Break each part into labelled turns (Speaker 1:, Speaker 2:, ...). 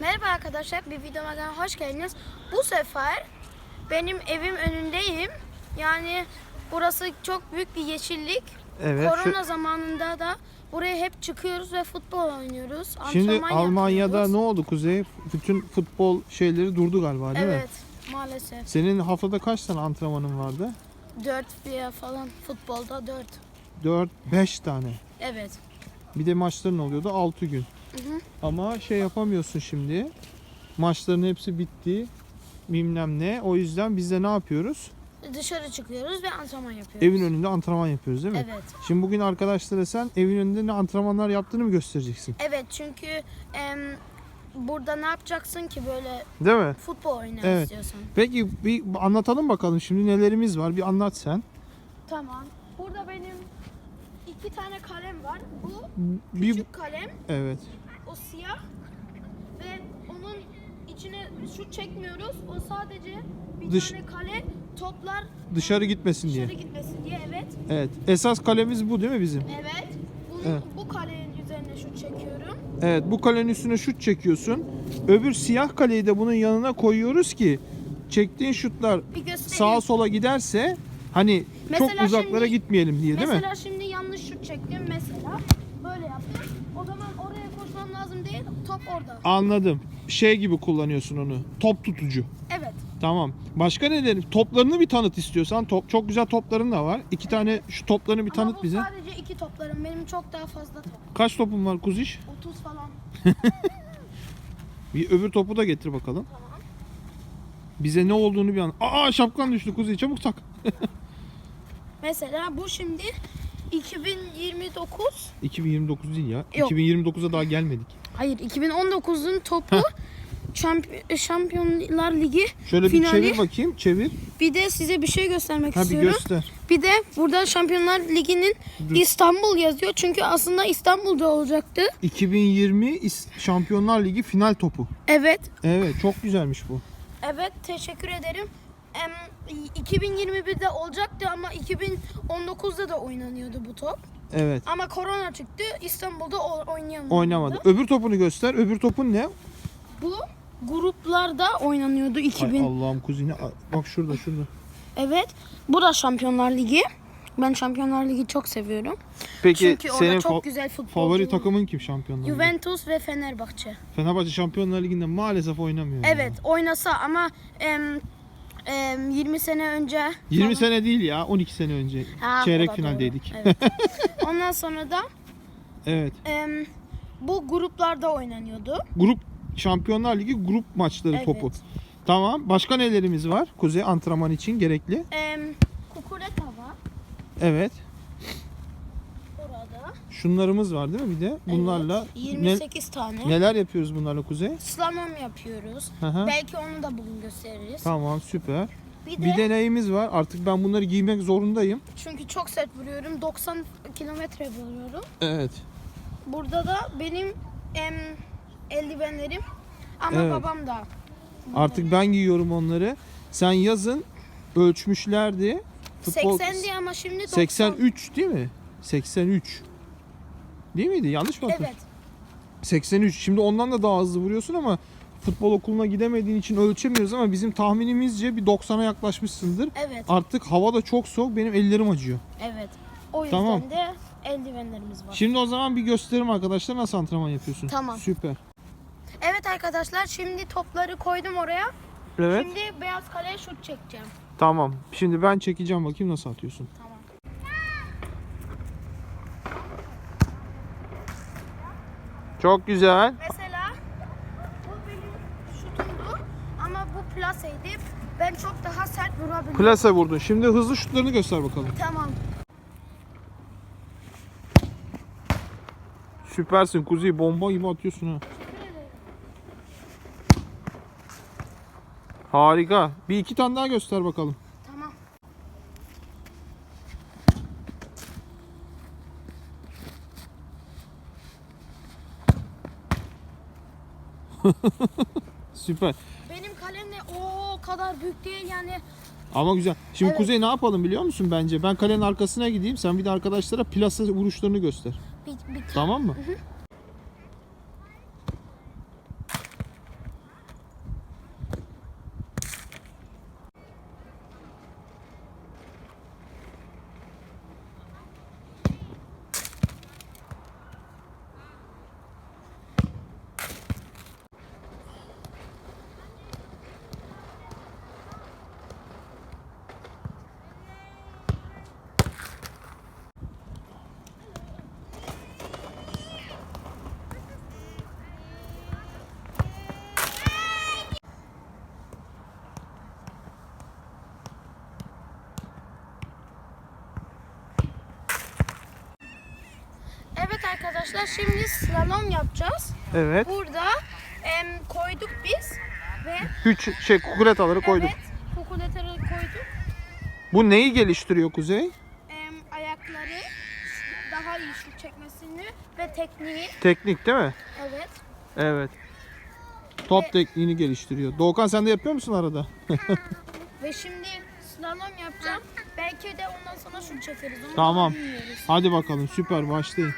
Speaker 1: Merhaba arkadaşlar, bir videoma daha hoş geldiniz. Bu sefer benim evim önündeyim. Yani burası çok büyük bir yeşillik.
Speaker 2: Evet. şu-
Speaker 1: Korona zamanında da buraya hep çıkıyoruz ve futbol oynuyoruz.
Speaker 2: şimdi
Speaker 1: antrenman
Speaker 2: Almanya'da
Speaker 1: yapıyoruz.
Speaker 2: ne oldu Kuzey? Bütün futbol şeyleri durdu galiba değil mi?
Speaker 1: Evet, maalesef.
Speaker 2: Senin haftada kaç tane antrenmanın vardı?
Speaker 1: 4 diye falan futbolda 4.
Speaker 2: 4 5 tane.
Speaker 1: Evet.
Speaker 2: Bir de maçların oluyordu 6 gün.
Speaker 1: Hı hı.
Speaker 2: Ama şey yapamıyorsun şimdi. Maçların hepsi bitti. Bilmem ne. O yüzden biz de ne yapıyoruz?
Speaker 1: Dışarı çıkıyoruz ve antrenman yapıyoruz.
Speaker 2: Evin önünde antrenman yapıyoruz değil mi?
Speaker 1: Evet.
Speaker 2: Şimdi bugün arkadaşlara sen evin önünde ne antrenmanlar yaptığını mı göstereceksin?
Speaker 1: Evet çünkü em, burada ne yapacaksın ki böyle
Speaker 2: Değil mi?
Speaker 1: futbol oynamak
Speaker 2: Evet.
Speaker 1: istiyorsan.
Speaker 2: Peki bir anlatalım bakalım şimdi nelerimiz var. Bir anlat sen.
Speaker 1: Tamam. Burada benim iki tane kalem var. Bu
Speaker 2: Bir
Speaker 1: küçük kalem,
Speaker 2: evet.
Speaker 1: o siyah ve onun içine şut çekmiyoruz. O sadece bir
Speaker 2: Dış-
Speaker 1: tane kale toplar
Speaker 2: Dışarı gitmesin diye.
Speaker 1: dışarı gitmesin diye. Evet.
Speaker 2: Evet. Esas kalemiz bu değil mi bizim?
Speaker 1: Evet. Bunu,
Speaker 2: Evet.
Speaker 1: Bu kalenin üzerine şut çekiyorum.
Speaker 2: Evet. Bu kalenin üstüne şut çekiyorsun. Öbür siyah kaleyi de bunun yanına koyuyoruz ki çektiğin şutlar sağa sola giderse hani
Speaker 1: Mesela
Speaker 2: çok uzaklara
Speaker 1: şimdi-
Speaker 2: gitmeyelim diye değil mi?
Speaker 1: Mesela şimdi çektim mesela. Böyle yaptım. O zaman oraya koşmam lazım değil. Top orada.
Speaker 2: Anladım. Şey gibi kullanıyorsun onu. Top tutucu.
Speaker 1: Evet.
Speaker 2: Tamam. Başka neler? Toplarını bir tanıt istiyorsan. Top çok güzel topların da var. İki tane şu toplarını bir
Speaker 1: Ama
Speaker 2: tanıt
Speaker 1: bu
Speaker 2: bize.
Speaker 1: sadece iki toplarım. Benim çok daha fazla top.
Speaker 2: Kaç topun var Kuziş?
Speaker 1: 30 falan.
Speaker 2: Bir öbür topu da getir bakalım.
Speaker 1: Tamam.
Speaker 2: Bize ne olduğunu bir an. Aa şapkan düştü Kuzey çabuk tak.
Speaker 1: Mesela bu şimdi 2029.
Speaker 2: 2029 değil ya.
Speaker 1: Yok.
Speaker 2: 2029'a daha gelmedik.
Speaker 1: Hayır 2019'un topu Şamp- Şampiyonlar Ligi
Speaker 2: Şöyle bir
Speaker 1: Finali.
Speaker 2: çevir bakayım. Çevir.
Speaker 1: bir de size bir şey göstermek
Speaker 2: Ha bir
Speaker 1: istiyorum.
Speaker 2: göster.
Speaker 1: Bir de burada Şampiyonlar Ligi'nin
Speaker 2: Dur.
Speaker 1: İstanbul yazıyor. Çünkü aslında İstanbul'da olacaktı.
Speaker 2: 2020 İs- Şampiyonlar Ligi final topu.
Speaker 1: Evet.
Speaker 2: Evet çok güzelmiş bu.
Speaker 1: Evet teşekkür ederim. Em, 2021'de olacaktı ama 2019'da da oynanıyordu bu top.
Speaker 2: Evet.
Speaker 1: Ama korona çıktı. İstanbul'da oynayamadı.
Speaker 2: Oynamadı. Öbür topunu göster. Öbür topun ne?
Speaker 1: Bu gruplarda oynanıyordu
Speaker 2: Hay
Speaker 1: 2000.
Speaker 2: Allah'ım kuzine. Bak şurada şurada.
Speaker 1: Evet. Bu da Şampiyonlar Ligi. Ben Şampiyonlar Ligi çok seviyorum.
Speaker 2: Peki
Speaker 1: Çünkü orada
Speaker 2: senin
Speaker 1: çok güzel futbol.
Speaker 2: favori takımın kim Şampiyonlar Ligi?
Speaker 1: Juventus ve Fenerbahçe.
Speaker 2: Fenerbahçe Şampiyonlar Ligi'nde maalesef oynamıyor.
Speaker 1: Evet, oynasa ama em, em, 20 sene önce
Speaker 2: 20
Speaker 1: falan-
Speaker 2: sene değil ya 12 sene önce
Speaker 1: Ha, o
Speaker 2: çeyrek
Speaker 1: da
Speaker 2: finaldeydik.
Speaker 1: doğru. Evet. Ondan sonra da
Speaker 2: Evet.
Speaker 1: em, bu gruplarda oynanıyordu.
Speaker 2: Grup Şampiyonlar Ligi grup maçları
Speaker 1: Evet.
Speaker 2: topu. Tamam. Başka nelerimiz var? Kuzey antrenman için gerekli.
Speaker 1: Em, kukureta var
Speaker 2: Evet. Şunlarımız var değil mi bir de? Bunlarla
Speaker 1: Evet,
Speaker 2: ne-
Speaker 1: 28 tane.
Speaker 2: neler yapıyoruz bunlarla Kuzey?
Speaker 1: Slalom yapıyoruz.
Speaker 2: Hı hı.
Speaker 1: Belki onu da bugün gösteririz.
Speaker 2: Tamam süper.
Speaker 1: Bir de,
Speaker 2: Bir de neyimiz var? Artık ben bunları giymek zorundayım.
Speaker 1: çünkü çok sert vuruyorum. 90 kilometre vuruyorum.
Speaker 2: Evet.
Speaker 1: Burada da benim em, eldivenlerim ama
Speaker 2: Evet.
Speaker 1: babam da.
Speaker 2: Artık ben giyiyorum onları. Sen yazın ölçmüşlerdi. Futbol
Speaker 1: 80 diye ama şimdi 90.
Speaker 2: 83 değil mi? 83. Değil miydi? Yanlış mı hatırlıyorum?
Speaker 1: Evet.
Speaker 2: 83. Şimdi ondan da daha hızlı vuruyorsun ama futbol okuluna gidemediğin için ölçemiyoruz ama bizim tahminimizce bir 90'a yaklaşmışsındır.
Speaker 1: Evet.
Speaker 2: Artık hava da çok soğuk. Benim ellerim acıyor.
Speaker 1: Evet. O yüzden
Speaker 2: Tamam.
Speaker 1: de eldivenlerimiz var.
Speaker 2: Şimdi o zaman bir gösterim arkadaşlar nasıl antrenman yapıyorsun.
Speaker 1: Tamam.
Speaker 2: Süper.
Speaker 1: Evet arkadaşlar şimdi topları koydum oraya.
Speaker 2: Evet.
Speaker 1: Şimdi beyaz kaleye şut çekeceğim.
Speaker 2: Tamam. Şimdi ben çekeceğim bakayım nasıl atıyorsun.
Speaker 1: Tamam.
Speaker 2: Çok güzel.
Speaker 1: Mesela bu benim şutumdu ama bu plaseydi. Ben çok daha sert vurabilirim.
Speaker 2: Plase vurdun. Şimdi hızlı şutlarını göster bakalım.
Speaker 1: Tamam.
Speaker 2: Süpersin Kuzey. Bomba gibi atıyorsun ha. Harika. Bir iki tane daha göster bakalım.
Speaker 1: Tamam.
Speaker 2: Süper.
Speaker 1: Benim kalem de o kadar büyük değil yani.
Speaker 2: Ama güzel. Şimdi
Speaker 1: Evet.
Speaker 2: Kuzey ne yapalım biliyor musun bence? Ben kalenin arkasına gideyim. Sen bir de arkadaşlara plase vuruşlarını göster.
Speaker 1: Bir, bir
Speaker 2: Tamam mı?
Speaker 1: Arkadaşlar şimdi slalom yapacağız.
Speaker 2: Evet.
Speaker 1: Burada em, koyduk biz ve
Speaker 2: Güç şey kukuletaları koyduk.
Speaker 1: evet kukuletleri koyduk.
Speaker 2: Bu neyi geliştiriyor Kuzey?
Speaker 1: Em, ayakları daha iyi şut çekmesini ve tekniği.
Speaker 2: Teknik değil mi?
Speaker 1: Evet.
Speaker 2: Evet. Top tekniğini geliştiriyor. Doğukan sen de yapıyor musun arada?
Speaker 1: Ve şimdi slalom yapacağım. Belki de ondan sonra şut çekeriz. Onu
Speaker 2: Tamam.
Speaker 1: bilmiyoruz.
Speaker 2: Hadi bakalım süper başlayın.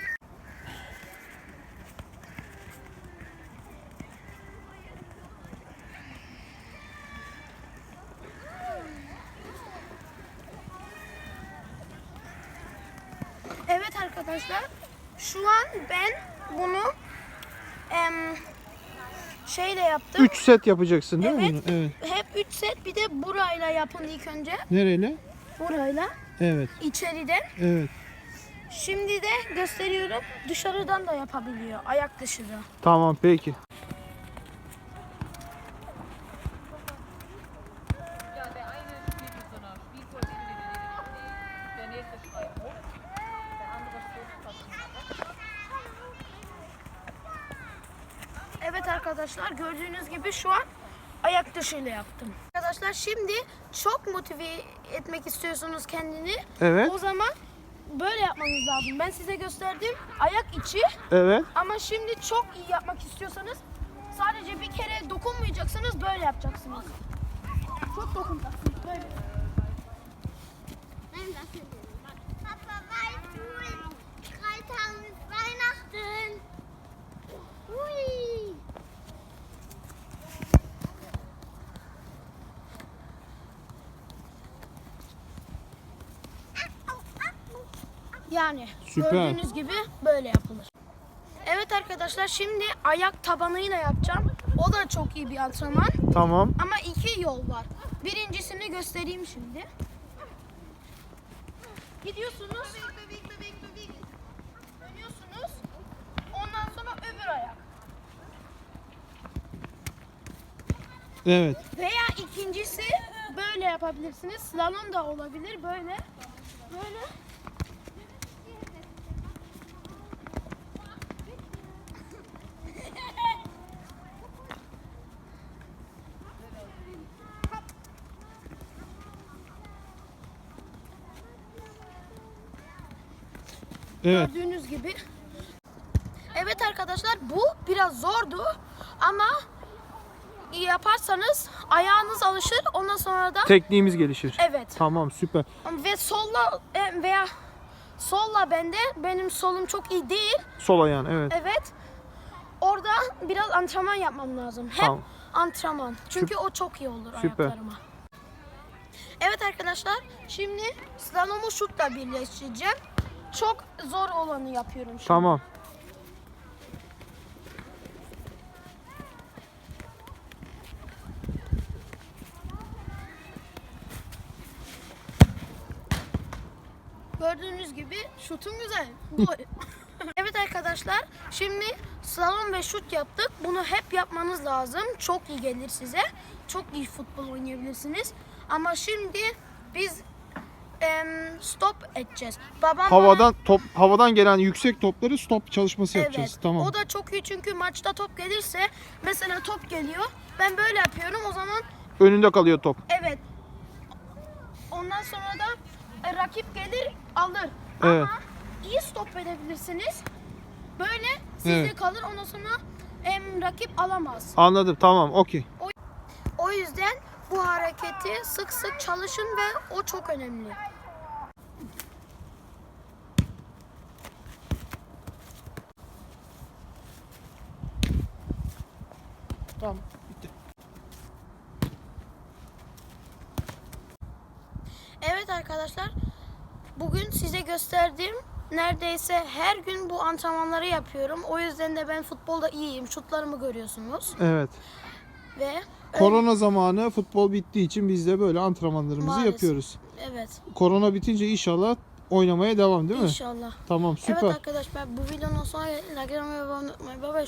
Speaker 1: Evet arkadaşlar. Şu an ben bunu em, şeyle yaptım.
Speaker 2: 3 set yapacaksın değil mi
Speaker 1: Evet.
Speaker 2: bunu? Evet.
Speaker 1: Hep 3 set bir de burayla yapın ilk önce.
Speaker 2: Nereyle?
Speaker 1: Burayla
Speaker 2: Evet.
Speaker 1: içeriden.
Speaker 2: Evet.
Speaker 1: Şimdi de gösteriyorum. Dışarıdan da yapabiliyor. Ayak dışı da.
Speaker 2: Tamam peki.
Speaker 3: Ja, der eine spielt mit so einer Spielzeug, der nächste schreit
Speaker 1: arkadaşlar gördüğünüz gibi şu an ayak dışıyla yaptım. Arkadaşlar şimdi çok motive etmek istiyorsunuz kendini.
Speaker 2: Evet.
Speaker 1: O zaman böyle yapmanız lazım. Ben size gösterdim ayak içi
Speaker 2: Evet.
Speaker 1: ama şimdi çok iyi yapmak istiyorsanız sadece bir kere dokunmayacaksınız böyle yapacaksınız. Çok dokunacaksınız böyle.
Speaker 4: Papa, drei ist Weihnachten. Hui.
Speaker 1: Yani
Speaker 2: Süper.
Speaker 1: gördüğünüz gibi böyle yapılır. Evet arkadaşlar şimdi ayak tabanıyla yapacağım. O da çok iyi bir antrenman.
Speaker 2: Tamam.
Speaker 1: Ama iki yol var. Birincisini göstereyim şimdi. Gidiyorsunuz. Dönüyorsunuz. Ondan sonra öbür ayak.
Speaker 2: Evet.
Speaker 1: Veya ikincisi böyle yapabilirsiniz. Slalom da olabilir böyle. Böyle.
Speaker 2: Evet.
Speaker 1: Gördüğünüz gibi. Evet arkadaşlar bu biraz zordu ama yaparsanız ayağınız alışır ondan sonra da
Speaker 2: Tekniğimiz gelişir.
Speaker 1: evet
Speaker 2: Tamam süper.
Speaker 1: ve solla e, veya solla bende benim solum çok iyi değil
Speaker 2: Sol ayağın evet.
Speaker 1: evet orada biraz antrenman yapmam lazım hep
Speaker 2: Tamam.
Speaker 1: antrenman çünkü o çok iyi olur
Speaker 2: Süper.
Speaker 1: ayaklarıma. Evet arkadaşlar şimdi slalomu şutla birleştireceğim. Çok zor olanı yapıyorum şimdi.
Speaker 2: Tamam.
Speaker 1: Gördüğünüz gibi şutum güzel. Gol. evet arkadaşlar şimdi slalom ve şut yaptık. Bunu hep yapmanız lazım. Çok iyi gelir size. Çok iyi futbol oynayabilirsiniz. Ama şimdi biz stop edeceğiz. Babam
Speaker 2: Havadan top havadan gelen yüksek topları stop çalışması yapacağız.
Speaker 1: Evet.
Speaker 2: Tamam.
Speaker 1: O da çok iyi çünkü maçta top gelirse mesela top geliyor. Ben böyle yapıyorum. O zaman
Speaker 2: Önünde kalıyor top.
Speaker 1: evet. Ondan sonra da e, rakip gelir alır.
Speaker 2: Evet.
Speaker 1: Ama iyi stop edebilirsiniz. Böyle sizde
Speaker 2: Evet.
Speaker 1: kalır. Ondan sonra em, rakip alamaz.
Speaker 2: Anladım. Tamam. Okey.
Speaker 1: O yüzden bu hareketi sık sık çalışın ve o çok önemli.
Speaker 2: Tamam. Bitti.
Speaker 1: Evet arkadaşlar. Bugün size gösterdiğim neredeyse her gün bu antrenmanları yapıyorum. O yüzden de ben futbolda iyiyim. Şutlarımı görüyorsunuz.
Speaker 2: Evet.
Speaker 1: Ve
Speaker 2: Korona zamanı futbol bittiği için biz de böyle antrenmanlarımızı
Speaker 1: Maalesef.
Speaker 2: yapıyoruz.
Speaker 1: evet
Speaker 2: Korona bitince inşallah oynamaya devam değil mi?
Speaker 1: inşallah.
Speaker 2: Tamam süper.
Speaker 1: Evet arkadaşlar bu videonun sonuna geldik. Like, abone olmayı unutmayın. Bye bye.